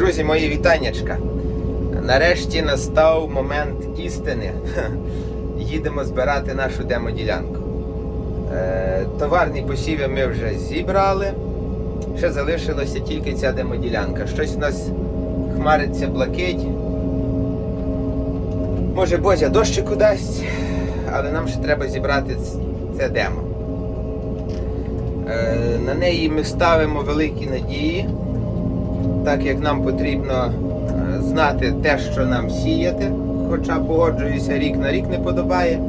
Друзі, мої вітаннячка. Нарешті настав момент істини. Їдемо збирати нашу демоділянку. Е, товарні посіви ми вже зібрали. Ще залишилася тільки ця демоділянка. Щось у нас хмариться блакить. Може Бозя дощику дасть, але нам ще треба зібрати це демо. Е, на неї ми ставимо великі надії так як нам потрібно е, знати те, що нам сіяти, хоча погоджуюся, рік на рік не подобає.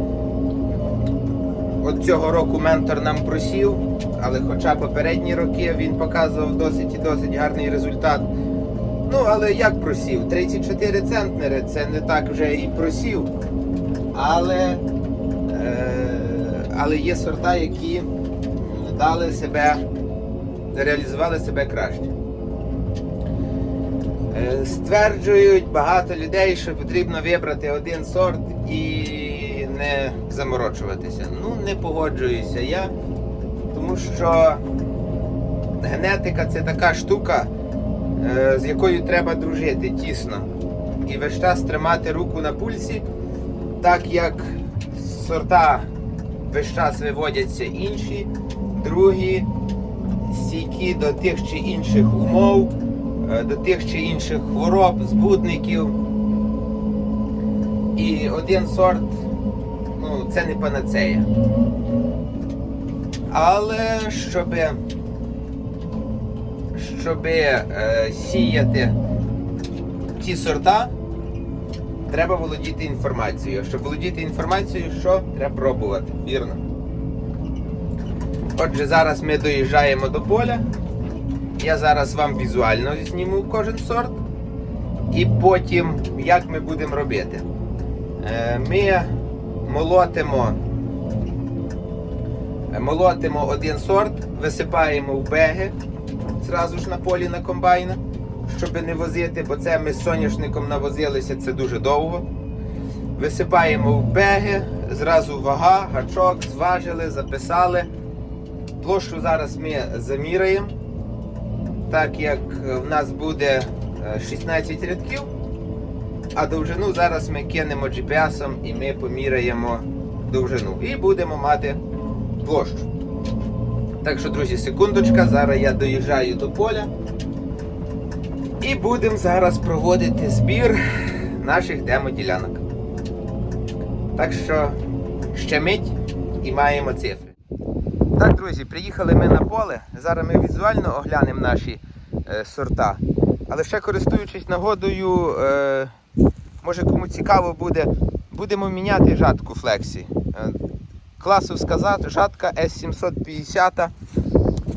От цього року ментор нам просів, але хоча попередні роки він показував досить і досить гарний результат. Ну, але як просів? 34 центнери це не так вже і просів. Але, е, але є сорта, які дали себе, реалізували себе краще. Е, Стверджують багато людей, що потрібно вибрати один сорт і не заморочуватися. Ну, не погоджуюся я, тому що генетика це така штука, е, з якою треба дружити тісно. І весь час тримати руку на пульсі, так як сорта весь час виводяться інші, другі, стійкі до тих чи інших умов до тих чи інших хвороб, збудників. І один сорт, ну, це не панацея. Але щоб, щоб е, сіяти ці сорта, треба володіти інформацією. Щоб володіти інформацією, що треба пробувати, вірно. Отже, зараз ми доїжджаємо до поля. Я зараз вам візуально зніму кожен сорт. І потім, як ми будемо робити. Е, Ми молотимо, е, молотимо один сорт, висипаємо в беги зразу ж на полі на комбайна, щоб не возити, бо це ми з соняшником навозилися, це дуже довго. Висипаємо в беги, зразу вага, гачок, зважили, записали. Площу зараз ми заміряємо так як в нас буде е, 16 рядків, а довжину зараз ми кинемо GPS і ми поміряємо довжину. І будемо мати площу. Так що, друзі, секундочка, зараз я доїжджаю до поля. І будемо зараз проводити збір наших демоділянок. Так що ще мить і маємо цифри. Так, друзі, приїхали ми на поле. Зараз ми візуально оглянемо наші е, сорта. Але ще користуючись нагодою, е, може кому цікаво буде, будемо міняти жатку Флексі. Е, класовська жатка S750.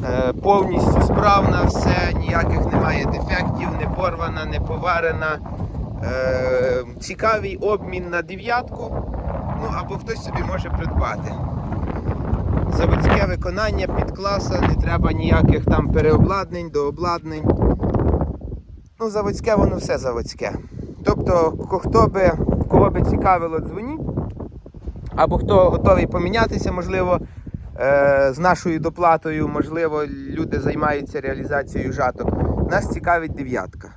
Е, повністю справна, все, ніяких немає дефектів, не порвана, не поварена. Е, цікавий обмін на дев'ятку. Ну або хтось собі може придбати заводське виконання під класа, не треба ніяких там переобладнань, дообладнань. Ну, заводське воно все заводське. Тобто, хто би, кого би цікавило, дзвоніть. Або хто готовий помінятися, можливо, е, з нашою доплатою, можливо, люди займаються реалізацією жаток. Нас цікавить дев'ятка.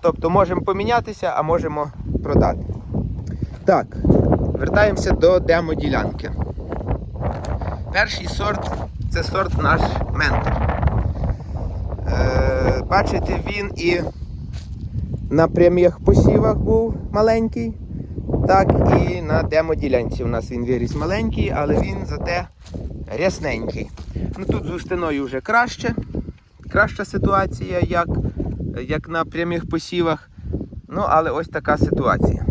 Тобто можемо помінятися, а можемо продати. Так, вертаємося до демо-ділянки. Перший сорт це сорт наш ментор. Е, бачите, він і на прямих посівах був маленький, так і на демоділянці у нас він виріс маленький, але він зате рясненький. Ну, тут з устиною вже краще. Краща ситуація, як, як на прямих посівах. Ну, але ось така ситуація.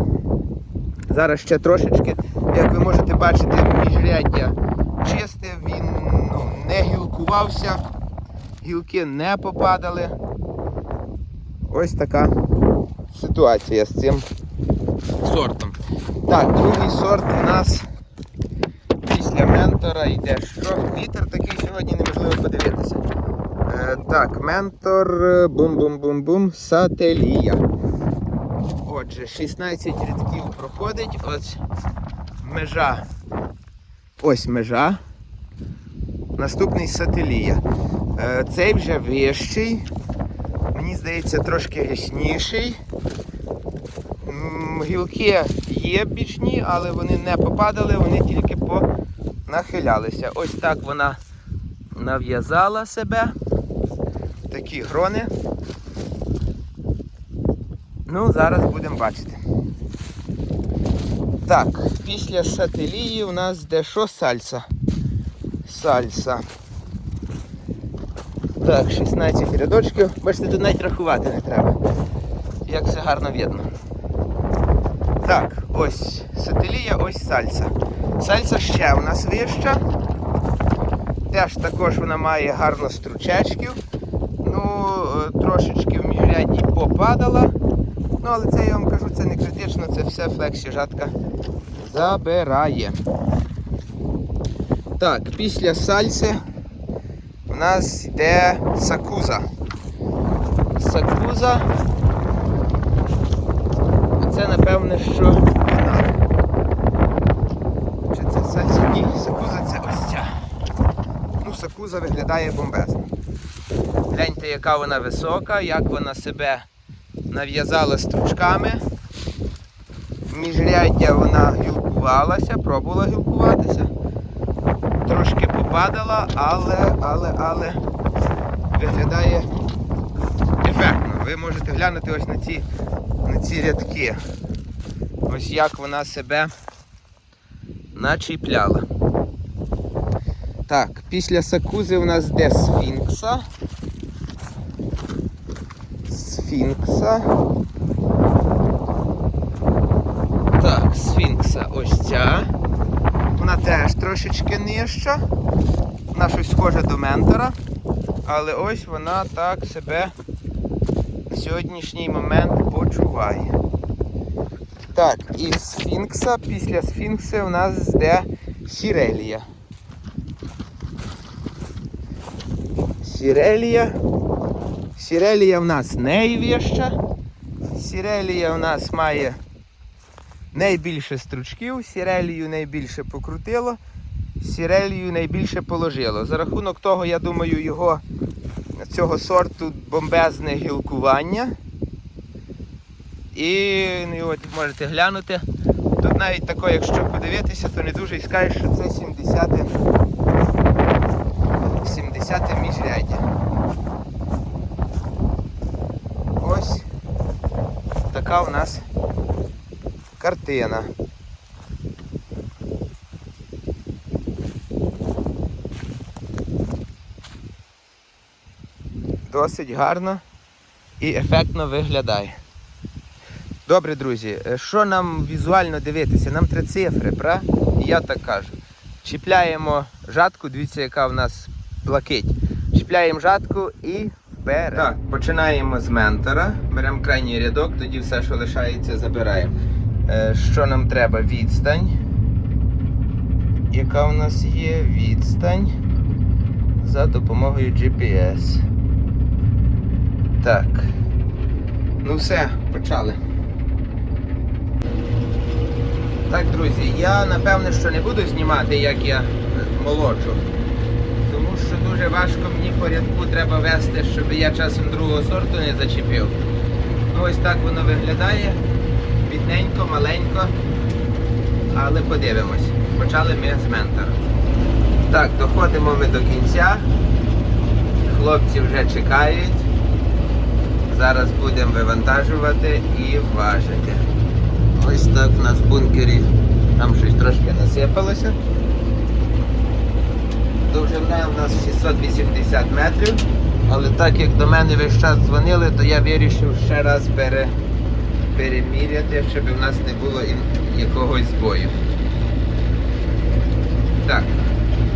Зараз ще трошечки, як ви можете бачити, міжряддя чисте, він ну, не гілкувався, гілки не попадали. Ось така ситуація з цим сортом. Так, другий сорт у нас після ментора йде що? Вітер такий сьогодні неможливо подивитися. Е, так, ментор е, бум-бум-бум-бум, сателія. Отже, 16 рядків проходить, ось межа Ось межа. Наступний сателія. Е, Цей вже вищий. мені здається, трошки рясніший. Гілки є бічні, але вони не попадали, вони тільки понахилялися. Ось так вона нав'язала себе. Такі грони. Ну, зараз будемо бачити. Так, після сателії у нас де що сальса? Сальса. Так, 16 рядочків. Бачите, тут навіть рахувати не треба. Як все гарно видно. Так, ось сателія, ось сальса. Сальса ще у нас вища. Теж також вона має гарно стручечків. Ну, е, трошечки в міжрядді попадала. Ну, але це я вам кажу, це не критично, це все флексі жатка забирає. Так, після сальси у нас йде сакуза. Сакуза. Це напевне, що. Чи це сальса? Ні, сакуза це ось ця. Ну, сакуза виглядає бомбезно. Гляньте, яка вона висока, як вона себе нав'язала стручками. Міжряддя вона гілкувалася, пробувала гілкуватися. Трошки попадала, але, але, але виглядає ефектно. Ви можете глянути ось на ці, на ці рядки. Ось як вона себе начіпляла. Так, після сакузи у нас де сфінкса. Сфінкса. Так, сфінкса ось ця. Вона теж трошечки нижча. Вона щось схоже до ментора. Але ось вона так себе на сьогоднішній момент почуває. Так, і сфінкса, після сфінкси у нас йде сірелія. Сірелія. Сірелія в нас найвища. Сірелія в нас має найбільше стручків, сірелію найбільше покрутило, сірелію найбільше положило. За рахунок того, я думаю, його цього сорту бомбезне гілкування. І ну, от можете глянути. Тут навіть тако, якщо подивитися, то не дуже і скажеш, що це 70 70 міжряддя. Ось така у нас картина. Досить гарно і ефектно виглядає. Добре, друзі, е, що нам візуально дивитися? Нам три цифри, пра? Я так кажу. Чіпляємо жатку, дивіться, яка в нас блакить. Чіпляємо жатку і вперед. Так, починаємо з ментора. Беремо крайній рядок, тоді все, що лишається, забираємо. Е, Що нам треба? Відстань. Яка у нас є? Відстань за допомогою GPS. Так. Ну все, почали. Так, друзі, я напевне, що не буду знімати, як я молоджу. Тому що дуже важко мені по рядку треба вести, щоб я часом другого сорту не зачепив. Ну ось так воно виглядає. Бідненько, маленько. Але подивимось. Почали ми з ментора. Так, доходимо ми до кінця. Хлопці вже чекають. Зараз будемо вивантажувати і важити. Ось так в нас в бункері там щось трошки насипалося. Довжина у нас 680 метрів. Але так як до мене весь час дзвонили, то я вирішив ще раз пере, переміряти, щоб у нас не було якогось збою. Так,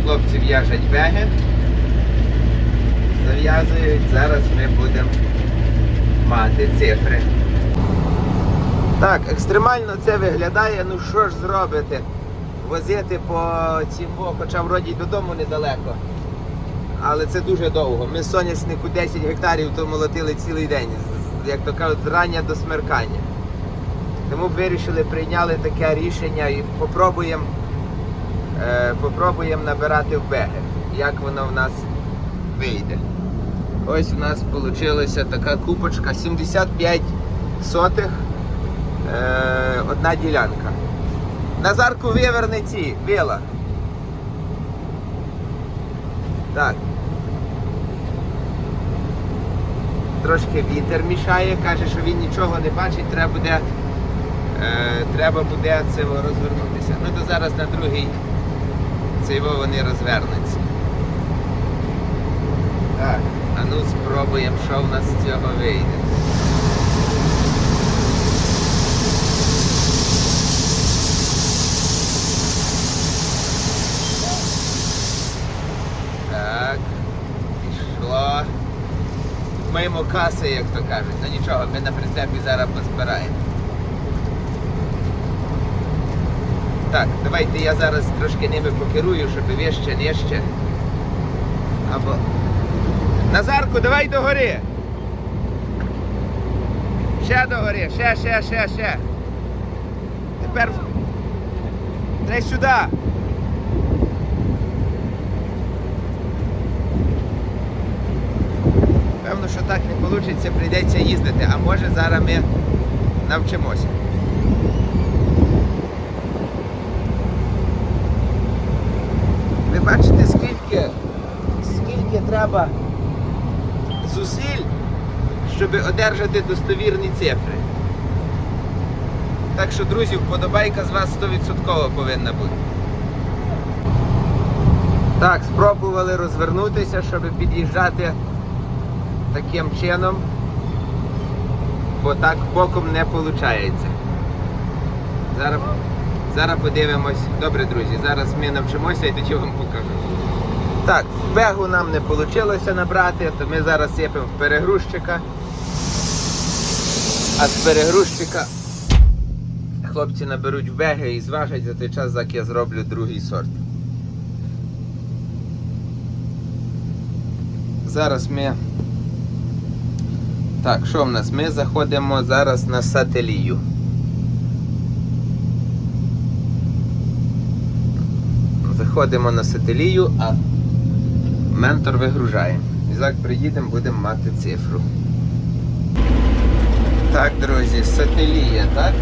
хлопці в'яжуть беги. Зав'язують, зараз ми будемо мати цифри. Так, екстремально це виглядає, ну що ж зробити? Возити по цьому, хоча вроді й додому недалеко. Але це дуже довго. Ми соняшнику 10 гектарів то молотили цілий день, як то кажуть, з рання до смеркання. Тому вирішили, прийняли таке рішення і попробуємо е, попробуємо набирати в беги, як воно в нас вийде. Ось у нас вийшла така купочка 75 сотих. Е, одна ділянка. Назарку виверни ці, біла. Так. Трошки вітер мішає, каже, що він нічого не бачить, треба буде, е, треба буде це розвернутися. Ну то зараз на другий цей вони розвернуться. Так, а ну спробуємо, що в нас з цього вийде. Так, пішло. Мимо каси, як то кажуть. Ну нічого, ми на прицепі зараз позбираємо. Так, давайте я зараз трошки ними покерую, щоб вище, нижче. Або. Назарку, давай догори. Ще догори, ще, ще, ще, ще. Тепер. Дай сюди. Певно, що так не вийде, прийдеться їздити, а може зараз ми навчимося. Ви бачите, скільки, скільки треба зусиль, щоб одержати достовірні цифри. Так що, друзі, вподобайка з вас 100% повинна бути. Так, спробували розвернутися, щоб під'їжджати таким чином, бо так боком не виходить. Зараз, зараз подивимось. Добре, друзі, зараз ми навчимося і тоді вам покажу. Так, бегу нам не вийшло набрати, то ми зараз сипемо в перегрузчика. А з перегрузчика хлопці наберуть беги і зважать за той час, як я зроблю другий сорт. Зараз ми. Так, що в нас? Ми заходимо зараз на сателію. Заходимо на сателію, а ментор вигружає. І як приїдемо, будемо мати цифру. Так, друзі, сателія, так?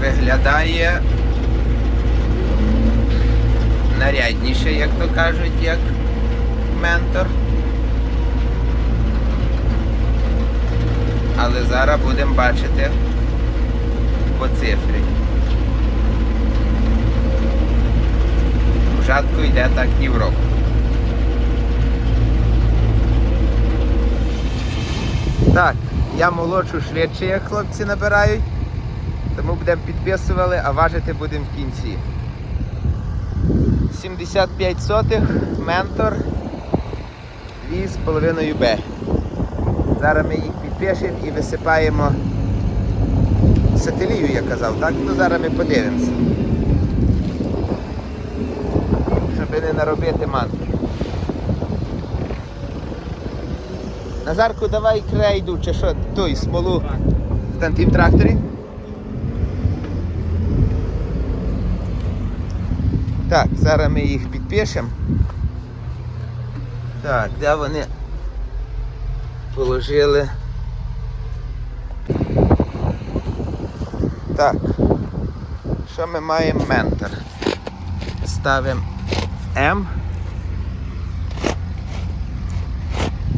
Виглядає нарядніше, як то кажуть, як ментор. Але зараз будемо бачити по цифрі. В йде так і в року. Так, я молодшу швидше, як хлопці набирають, тому будемо підписували, а важити будемо в кінці. 75 сотих, ментор, 2,5 Б. Зараз ми їх підпишемо і висипаємо сателію, я казав, так? Ну зараз ми подивимося. Щоб не наробити манки. Назарку, давай крейду чи що, той смолу в там тракторі. Так, зараз ми їх підпишемо. Так, де вони положили. Так. Що ми маємо ментор? Ставимо М.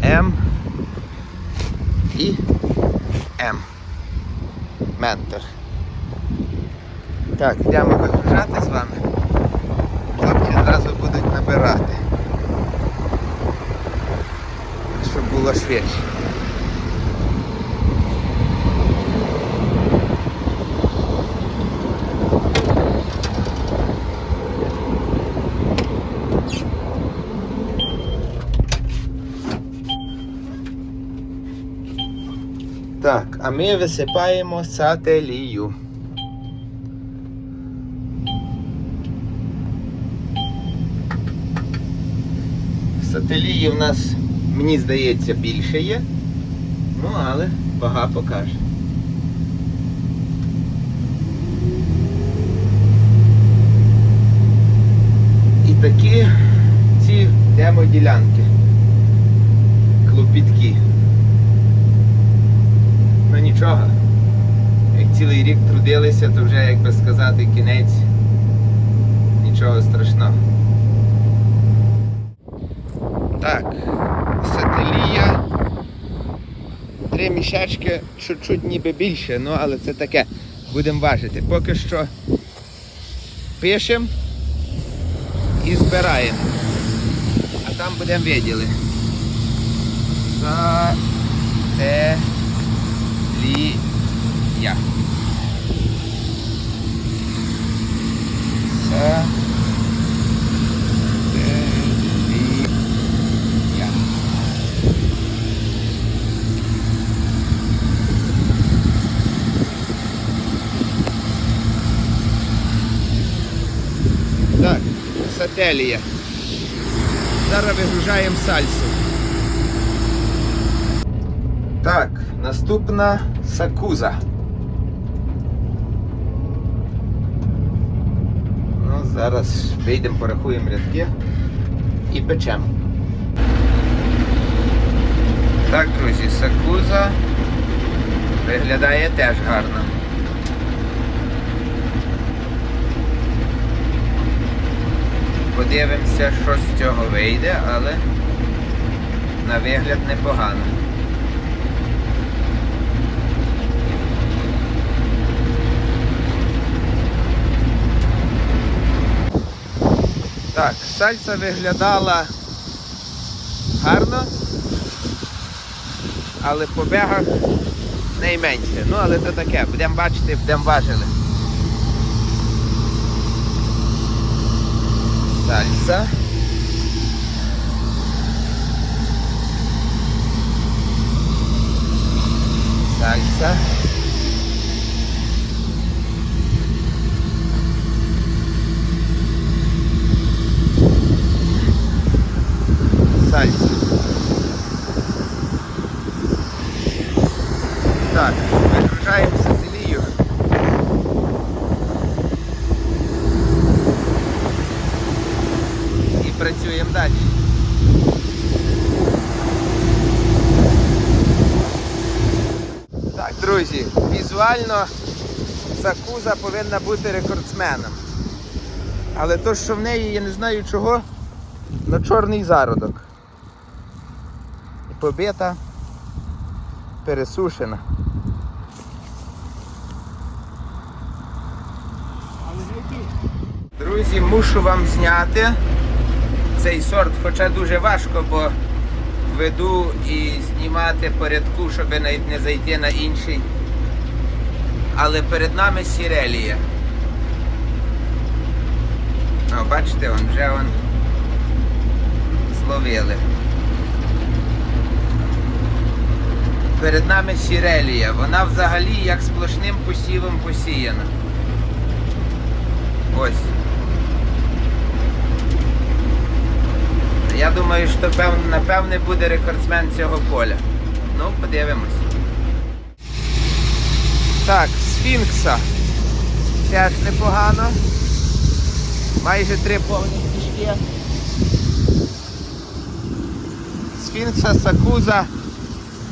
М і М. Ментор. Так, йдемо вигружати з вами. Хлопці одразу будуть набирати. Щоб було швидше. Так, а ми висипаємо сателію. Сателії в нас, мені здається, більше є. Ну, але вага покаже. І такі ці демоділянки. клопіткі. Ну нічого. Як цілий рік трудилися, то вже, як би сказати, кінець. Нічого страшного. Так, сателія. Три мішечки, чуть-чуть ніби більше, ну але це таке. Будемо важити. Поки що пишемо і збираємо. А там будемо виділи. Сателія. Сателія. Так, сателія. Зараз вигружаємо сальсу. Так, наступна Сакуза. Ну, зараз вийдемо, порахуємо рядки і печемо. Так, друзі, сакуза виглядає теж гарно. Подивимося, що з цього вийде, але на вигляд непогано. Так, сальса виглядала гарно, але по бегах найменше. Ну, але це таке, будемо бачити, будемо важили. Сальса. Сальса. Так, вигружаємо сателію. І працюємо далі. Так, друзі, візуально Сакуза повинна бути рекордсменом. Але то, що в неї, я не знаю чого, на чорний зародок. Побита, пересушена. Друзі, мушу вам зняти цей сорт, хоча дуже важко, бо веду і знімати порядку, щоб навіть не зайти на інший. Але перед нами сірелія. О, бачите, он вже он зловили. Перед нами сірелія. Вона взагалі як сплошним посівом посіяна. Ось. Я думаю, що пев- напевне буде рекордсмен цього поля. Ну, подивимось. Так, сфінкса. Теж непогано. Майже три повні кішки. Сфінкса, сакуза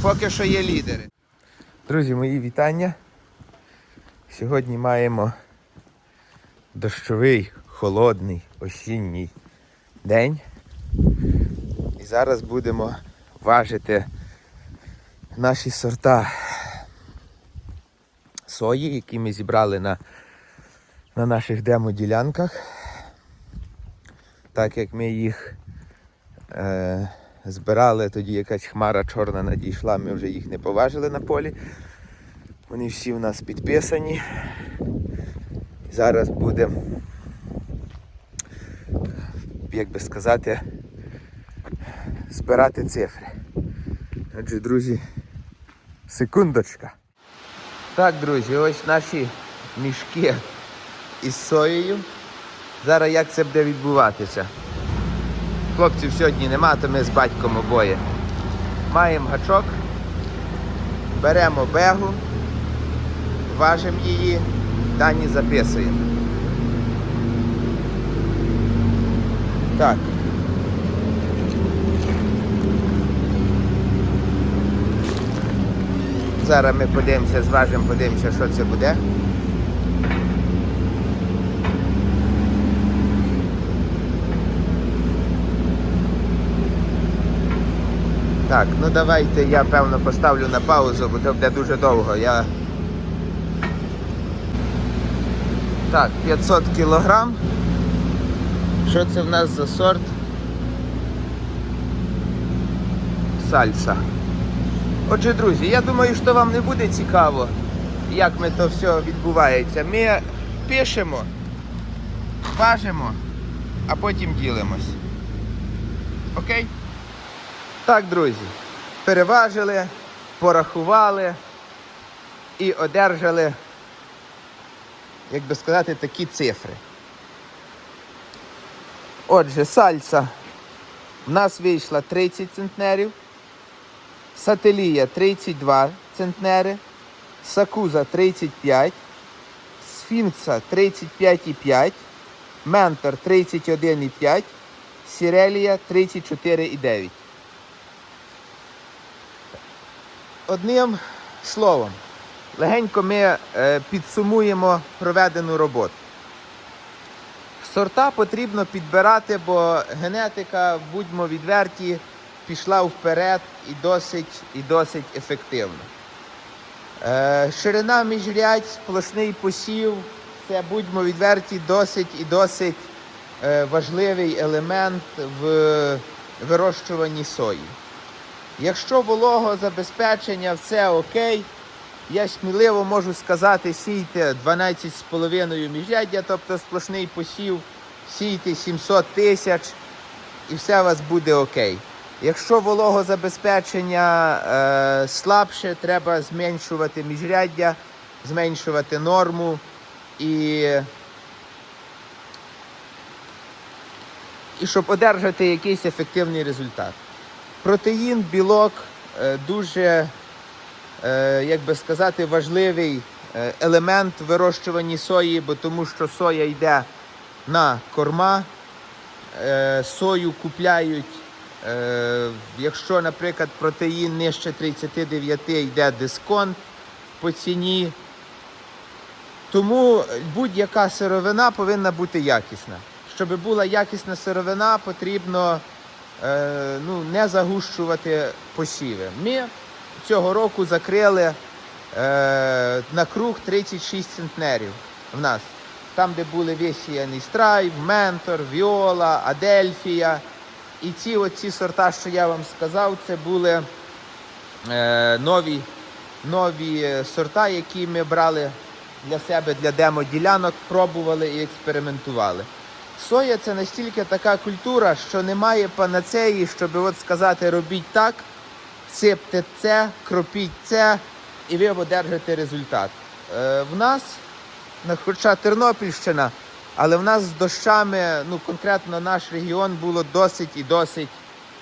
поки що є лідери. Друзі, мої вітання. Сьогодні маємо дощовий, холодний, осінній день. І зараз будемо важити наші сорта сої, які ми зібрали на, на наших демо-ділянках. Так як ми їх е, збирали, тоді якась хмара чорна надійшла, ми вже їх не поважили на полі. Вони всі у нас підписані. Зараз будемо, як би сказати, збирати цифри. Отже, друзі, секундочка. Так, друзі, ось наші мішки із соєю. Зараз як це буде відбуватися? Хлопців сьогодні нема, то ми з батьком обоє. Маємо гачок, беремо бегу, важимо її, дані записуємо. Так. Зараз ми подивимося, зважимо, подивимося, що це буде. Так, ну давайте я певно поставлю на паузу, бо це буде дуже довго. Я... Так, 500 кілограм. Що це в нас за сорт? Сальса. Отже, друзі, я думаю, що вам не буде цікаво, як ми то все відбувається. Ми пишемо, важимо, а потім ділимось. Окей? Так, друзі, переважили, порахували і одержали, як би сказати, такі цифри. Отже, сальса в нас вийшла 30 центнерів, сателія 32 центнери, сакуза 35, сфінкса 35,5, ментор 31,5, сірелія 34,9. Одним словом, легенько ми е, підсумуємо проведену роботу. Сорта потрібно підбирати, бо генетика, будьмо відверті, пішла вперед і досить, і досить ефективно. Е, ширина міжрядь, сплошний посів, це будьмо відверті, досить і досить е, важливий елемент в вирощуванні сої. Якщо вологозабезпечення все окей, я сміливо можу сказати, сійте 12,5 міжряддя, тобто сплошний посів, сійте 700 тисяч і все у вас буде окей. Якщо вологозабезпечення е, слабше, треба зменшувати міжряддя, зменшувати норму і, і щоб одержати якийсь ефективний результат. Протеїн, білок е, дуже, е, як би сказати, важливий е, елемент в вирощуванні сої, бо тому що соя йде на корма. Е, Сою купляють, якщо, наприклад, протеїн нижче 39 йде дисконт по ціні. Тому будь-яка сировина повинна бути якісна. Щоб була якісна сировина, потрібно е, ну, не загущувати посіви. Ми цього року закрили е, на круг 36 центнерів в нас. Там, де були висіяний страйв, ментор, віола, адельфія. І ці оці сорта, що я вам сказав, це були е, нові, нові сорта, які ми брали для себе для демо-ділянок, пробували і експериментували. Соя це настільки така культура, що немає панацеї, щоб от сказати, робіть так, сипте це, кропіть це, і ви одержите результат. Е, в нас, хоча Тернопільщина, але в нас з дощами, ну конкретно наш регіон було досить і досить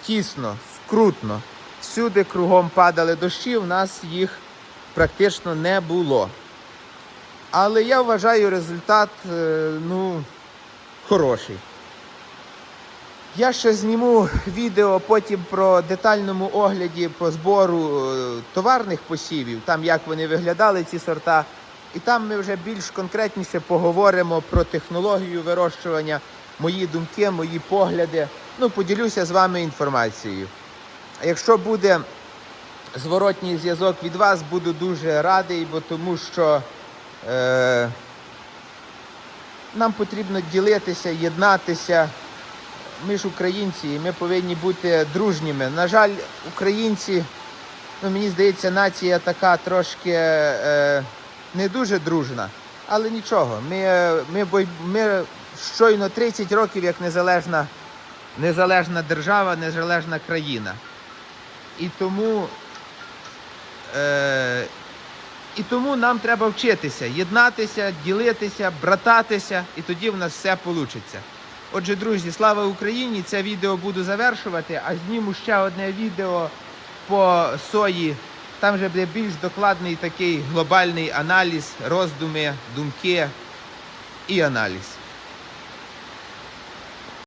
тісно, скрутно. Всюди кругом падали дощі, в нас їх практично не було. Але я вважаю результат, е, ну, хороший. Я ще зніму відео потім про детальному огляді по збору е, товарних посівів, там як вони виглядали, ці сорта. І там ми вже більш конкретніше поговоримо про технологію вирощування, мої думки, мої погляди. Ну, поділюся з вами інформацією. Якщо буде зворотній зв'язок від вас, буду дуже радий, бо тому що е, нам потрібно ділитися, єднатися. Ми ж українці, і ми повинні бути дружніми. На жаль, українці, ну мені здається, нація така трошки е, не дуже дружна. Але нічого, ми, ми, бой- ми щойно 30 років як незалежна, незалежна держава, незалежна країна. І тому, е, і тому нам треба вчитися, єднатися, ділитися, брататися, і тоді в нас все вийде. Отже, друзі, слава Україні! Це відео буду завершувати, а зніму ще одне відео по сої. Там вже буде більш докладний такий глобальний аналіз, роздуми, думки і аналіз.